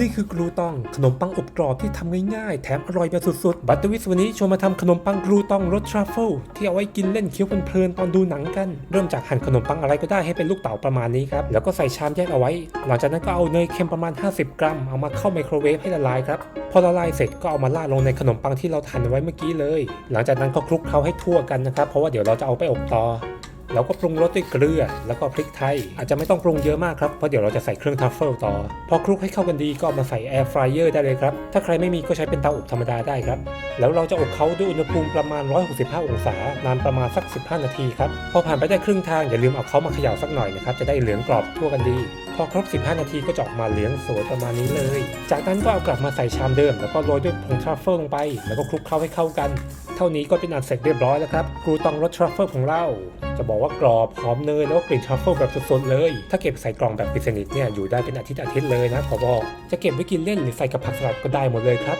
นี่คือกรูตองขนมปังอบกรอบที่ทำง่ายๆ แถมอร่อยแบบสุดๆ บัตเตอร์วิสวันนี้ชวนมาทำขนมปังกรูตองรสทรัฟเฟิลที่เอาไว้กินเล่นเคี้ยวเพลินๆตอนดูหนังกัน เริ่มจากหั่นขนมปังอะไรก็ได้ให้เป็นลูกเต๋าประมาณนี้ครับ แล้วก็ใส่ชามแยกเอาไว้ หลังจากนั้นก็เอาเนยเค็มประมาณ 50 กรัม เอามาเข้าไมโครเวฟให้ละลายครับ พอละลายเสร็จก็เอามาราดลงในขนมปังที่เราหั่นไว้เมื่อกี้เลย หลังจากนั้นก็คลุกเคล้าให้ทั่วกันนะครับ เพราะว่าเดี๋ยวเราจะเอาไปอบต่อ เราก็ปรุงรสด้วยเกลือ แล้วก็พริกไทย อาจจะไม่ต้องปรุงเยอะมากครับ เพราะเดี๋ยวเราจะใส่เครื่องทัฟเฟิลต่อ พอคลุกให้เข้ากันดีก็ามาใส่แอร์ฟรายเออร์ได้เลยครับ ถ้าใครไม่มีก็ใช้เป็นเตาอบธรรมดาได้ครับ แล้วเราจะอบเขาด้วยอุณหภูมิประมาณ 165 องศานานประมาณสัก 15 นาทีครับ พอผ่านไปได้ครึ่งทางอย่าลืมเอาเขามาเขย่าสักหน่อยนะครับ จะได้เหลืองกรอบทั่วกันดี พอครบ 15 นาทีก็จะออกมาเหลืองสวยประมาณนี้เลย จากนั้นก็เอากลับมาใส่ชามเดิม แล้วก็โรยด้วยผงทรัฟเฟิลลงไป แล้วก็คลุกเคล้าให้เข้ากัน เท่านี้ก็เป็นอันเสร็จเรียบร้อยแล้วครับกรูตองรสทรัฟเฟิลของเราจะบอกว่ากรอบหอมเนยแล้วก็กลิ่นทรัฟเฟิลแบบสดๆเลย ถ้าเก็บใส่กล่องแบบปิดสนิทเนี่ยอยู่ได้เป็นอาทิตย์อาทิตย์เลยนะขอบอก จะเก็บไว้กินเล่นหรือใส่กับผักสลัดก็ได้หมดเลยครับ